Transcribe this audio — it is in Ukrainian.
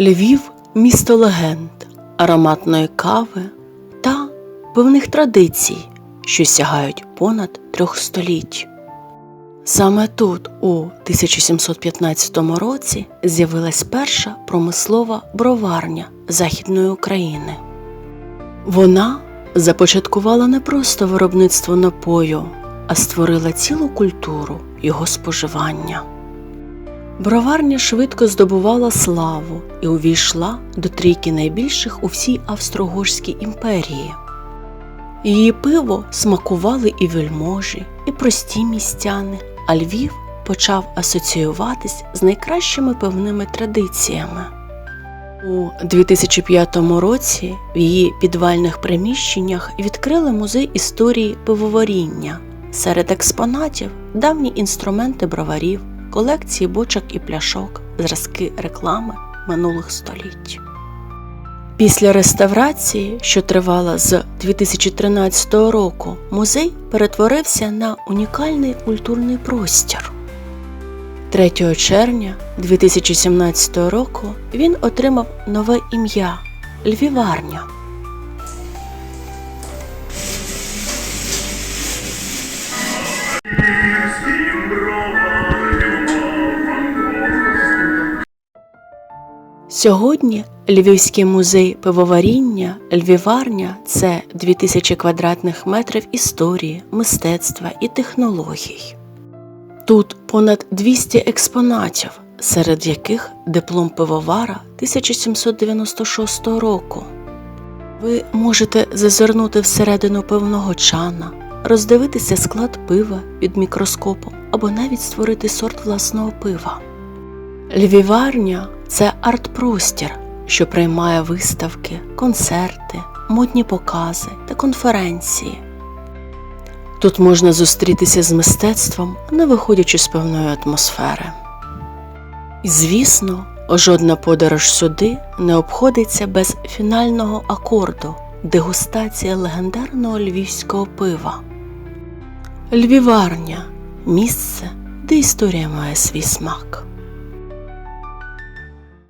Львів місто легенд, ароматної кави та певних традицій, що сягають понад трьох століть. Саме тут, у 1715 році, з'явилась перша промислова броварня Західної України. Вона започаткувала не просто виробництво напою, а створила цілу культуру його споживання. Броварня швидко здобувала славу і увійшла до трійки найбільших у всій Австро-Угорській імперії. Її пиво смакували і вельможі, і прості містяни, а Львів почав асоціюватись з найкращими пивними традиціями. У 2005 році в її підвальних приміщеннях відкрили музей історії пивоваріння. Серед експонатів давні інструменти броварів, колекції бочок і пляшок, зразки реклами минулих століть. Після реставрації, що тривала з 2013 року, музей перетворився на унікальний культурний простір. 3 червня 2017 року він отримав нове ім'я Львіварня. Сьогодні Львівський музей пивоваріння Львіварня це 2000 квадратних метрів історії, мистецтва і технологій. Тут понад 200 експонатів, серед яких диплом пивовара 1796 року. Ви можете зазирнути всередину пивного чана, роздивитися склад пива під мікроскопом або навіть створити сорт власного пива. Львіварня це арт-простір, що приймає виставки, концерти, модні покази та конференції. Тут можна зустрітися з мистецтвом, не виходячи з певної атмосфери. І, звісно, жодна подорож сюди не обходиться без фінального акорду дегустація легендарного львівського пива. Львіварня місце, де історія має свій смак.